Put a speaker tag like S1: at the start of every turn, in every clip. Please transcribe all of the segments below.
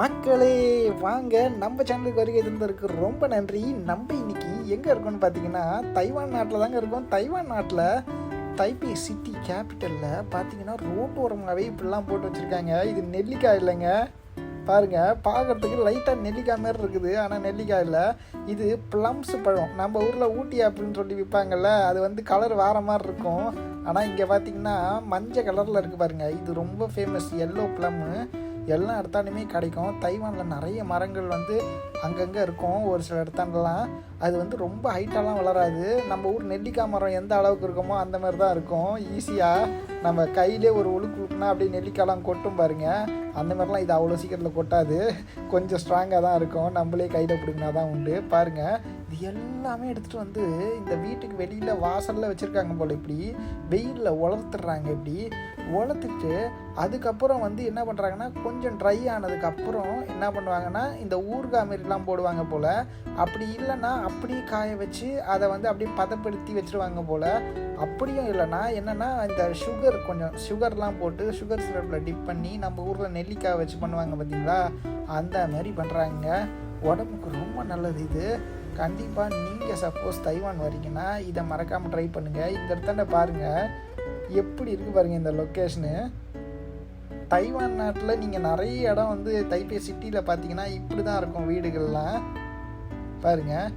S1: மக்களே வாங்க நம்ம சேனலுக்கு வருகை இருந்திருக்கு ரொம்ப நன்றி. நம்ம இன்னைக்கு எங்கே இருக்கோம்னு பார்த்தீங்கன்னா தைவான் நாட்டில் தாங்க இருக்கோம். தைவான் நாட்டில் தைப்பே சிட்டி கேபிட்டலில் பார்த்தீங்கன்னா ரோட்டோரமாகவே இப்படிலாம் போட்டு வச்சுருக்காங்க. இது நெல்லிக்காய் இல்லைங்க. பாருங்க பார்க்குறதுக்கு லைட்டாக நெல்லிக்காய் மாதிரி இருக்குது. ஆனால் நெல்லிக்காய் இல்லை. இது ப்ளம்ஸ் பழம். நம்ம ஊரில் ஊட்டி அப்படின்னு சொல்லி விற்பாங்கல்ல அது வந்து கலர் வேறு மாதிரி இருக்கும். ஆனால் இங்கே பார்த்தீங்கன்னா மஞ்சள் கலரில் இருக்குது பாருங்கள் இது ரொம்ப ஃபேமஸ் எல்லோ ப்ளம்மு எல்லா இடத்தாலுமே கிடைக்கும். தைவானில் நிறைய மரங்கள் வந்து அங்கங்கே இருக்கும். ஒரு சில இடத்தாண்டலாம் அது வந்து ரொம்ப ஹைட்டாலாம் வளராது. நம்ம ஊர் நெல்லிக்காய் மரம் எந்த அளவுக்கு இருக்குமோ அந்த மாதிரி தான் இருக்கும் ஈஸியாக நம்ம கையிலே ஒரு உழுக்கு உழுக்குனா அப்படியே நெல்லிக்காயெலாம் கொட்டும் பாருங்கள் அந்த மாதிரிலாம் இது அவ்வளோ சீக்கிரத்தில் கொட்டாது. கொஞ்சம் ஸ்ட்ராங்காக தான் இருக்கும். நம்மளே கையில் பிடிங்கினா தான் உண்டு. பாருங்கள் இது எல்லாமே எடுத்துகிட்டு வந்து இந்த வீட்டுக்கு வெளியில் வாசலில் வச்சுருக்காங்க போல் இப்படி. வெயிலில் உலர்த்துறாங்க இப்படி. வளர்த்துட்டு அதுக்கப்புறம் வந்து என்ன பண்ணுறாங்கன்னா கொஞ்சம் ட்ரை ஆனதுக்கப்புறம் என்ன பண்ணுவாங்கன்னா இந்த ஊறுகாய் மாரிலாம் போடுவாங்க போல். அப்படி இல்லைன்னா அப்படியே காய வச்சு அதை வந்து அப்படியே பதப்படுத்தி வச்சுருவாங்க போல். அப்படியும் இல்லைன்னா என்னென்னா இந்த சுகர் கொஞ்சம் சுகர்லாம் போட்டு சுகர் சிரப்பில் டிப் பண்ணி நம்ம ஊரில் நெல்லிக்காய் வச்சு பண்ணுவாங்க பார்த்தீங்களா? அந்த மாதிரி பண்ணுறாங்க உடம்புக்கு ரொம்ப நல்லது இது. கண்டிப்பாக நீங்கள் சப்போஸ் தைவான் வரீங்கன்னா இதை மறக்காமல் ட்ரை பண்ணுங்கள் இந்த இடத்துல பாருங்கள் எப்படி இருக்குது பாருங்கள் இந்த லொக்கேஷனு தைவான் நாட்டில் நீங்கள் நிறைய இடம் வந்து தைப்பே சிட்டியில் பார்த்தீங்கன்னா இப்படி தான் இருக்கும் வீடுகள்லாம். பாருங்கள்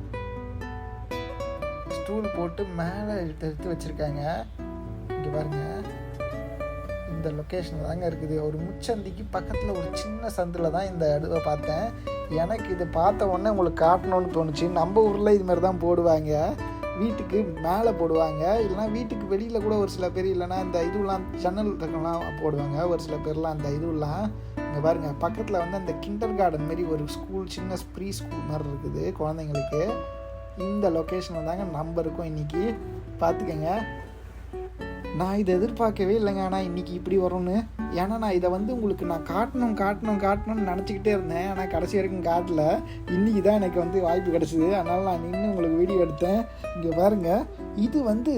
S1: ஸ்டூல் போட்டு மேலே எடுத்து எடுத்து வச்சுருக்காங்க. இங்கே பாருங்கள் இந்த லொக்கேஷன் தாங்க இருக்குது. ஒரு முச்சந்திக்கு பக்கத்தில் ஒரு சின்ன சந்தில் தான் இந்த இடத்த பார்த்தேன். எனக்கு இது பார்த்த உடனே உங்களுக்கு காட்டணும்னு தோணுச்சு. நம்ம ஊரில் இது மாதிரி தான் போடுவாங்க. வீட்டுக்கு மேலே போடுவாங்க. இல்லைனா வீட்டுக்கு வெளியில் கூட ஒரு சில பேர் இல்லைனா இந்த இதுவெலாம் ஜன்னல் இருக்கலாம் போடுவாங்க. ஒரு சில பேர்லாம் அந்த இதுவெலாம் இங்கே பாருங்கள் பக்கத்தில் வந்து அந்த கிண்டர் கார்டன் மாரி ஒரு ஸ்கூல் சின்ன ப்ரீ ஸ்கூல் மாதிரி இருக்குது குழந்தைங்களுக்கு. இந்த லொக்கேஷனில் தாங்க நம்ம இருக்கோம் இன்றைக்கி பார்த்துக்கங்க. நான் இதை எதிர்பார்க்கவே இல்லைங்க. ஆனால் இன்றைக்கி இப்படி வரும்னு. ஏன்னா நான் இதை வந்து உங்களுக்கு நான் காட்டணும் காட்டணும் காட்டணும்னு நினச்சிக்கிட்டே இருந்தேன். ஆனால் கடைசி வரைக்கும் காட்டல. இன்றைக்கி தான் எனக்கு வந்து வாய்ப்பு கிடச்சிது. அதனால் நான் நின்று உங்களுக்கு வீடியோ எடுத்தேன். இங்கே பாருங்கள் இது வந்து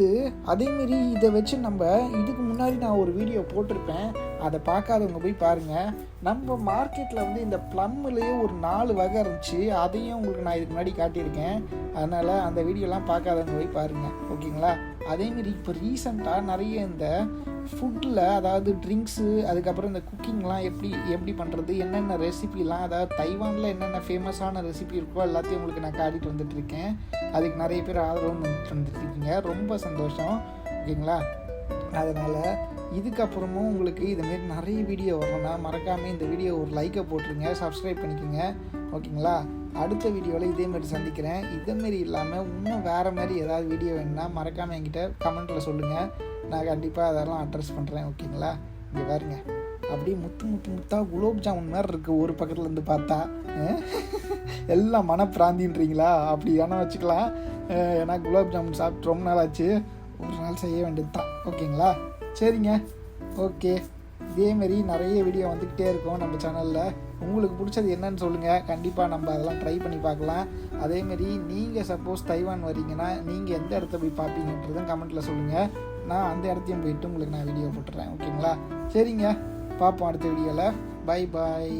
S1: அதேமாரி இதை வச்சு நம்ம இதுக்கு முன்னாடி நான் ஒரு வீடியோ போட்டிருப்பேன். அதை பார்க்காதவங்க போய் பாருங்கள் நம்ம மார்க்கெட்டில் வந்து இந்த ப்ளம்லேயே ஒரு நாலு வகை இருந்துச்சு. அதையும் உங்களுக்கு நான் இதுக்கு முன்னாடி காட்டியிருக்கேன். அதனால் அந்த வீடியோலாம் பார்க்காதவங்க போய் பாருங்கள் ஓகேங்களா? அதேமாரி இப்போ ரீசண்டாக நிறைய இந்த ஃபுட்டில் அதாவது ட்ரிங்க்ஸு அதுக்கப்புறம் இந்த குக்கிங்லாம் எப்படி எப்படி பண்ணுறது என்னென்ன ரெசிபிலாம் அதாவது தைவானில் என்னென்ன ஃபேமஸான ரெசிபி இருக்கோ எல்லாத்தையும் உங்களுக்கு நான் காட்டிட்டு வந்துட்டுருக்கேன். அதுக்கு நிறைய பேர் ஆதரவு வந்துட்டு வந்துட்டுருக்கீங்க. ரொம்ப சந்தோஷம். ஓகேங்களா? அதனால் இதுக்கப்புறமும் உங்களுக்கு இதுமாரி நிறைய வீடியோ வரணும்னா மறக்காமல் இந்த வீடியோ ஒரு லைக்கை போட்டுருங்க சப்ஸ்கிரைப் பண்ணிக்கோங்க. ஓகேங்களா? அடுத்த வீடியோவில் இதேமாரி சந்திக்கிறேன். இதேமாரி இல்லாமல் இன்னும் வேறு மாதிரி ஏதாவது வீடியோ வேணும்னா மறக்காமல் என்கிட்ட கமெண்ட்டில் சொல்லுங்கள் நான் கண்டிப்பாக அதெல்லாம் அட்ரஸ் பண்ணுறேன் ஓகேங்களா? இங்கே பாருங்க. அப்படியே முத்து முத்து முத்தா குலோப் ஜாமுன் மாதிரி இருக்குது ஒரு பக்கத்தில் இருந்து பார்த்தா. எல்லாம் மனப்பிராந்தின்றீங்களா? அப்படி வேணால் வச்சுக்கலாம் ஏன்னா குலோப் ஜாமுன் சாப்பிட்டு ரொம்ப நாள் ஆச்சு. ஒரு நாள் செய்ய வேண்டியது தான் ஓகேங்களா? சரிங்க. ஓகே. இதேமாரி நிறைய வீடியோ வந்துக்கிட்டே இருக்கும் நம்ம சேனலில் உங்களுக்கு பிடிச்சது என்னன்னு சொல்லுங்கள் கண்டிப்பாக நம்ம அதெல்லாம் ட்ரை பண்ணி பார்க்கலாம். அதேமாரி நீங்கள் சப்போஸ் தைவான் வரீங்கன்னா நீங்கள் எந்த இடத்த போய் பார்ப்பீங்கன்றதும் கமெண்ட்டில் சொல்லுங்கள் நான் அந்த இடத்தையும் போயிட்டு உங்களுக்கு நான் வீடியோ போட்டுறேன். ஓகேங்களா? சரிங்க. பார்ப்போம் அடுத்த வீடியோவில் பை பாய்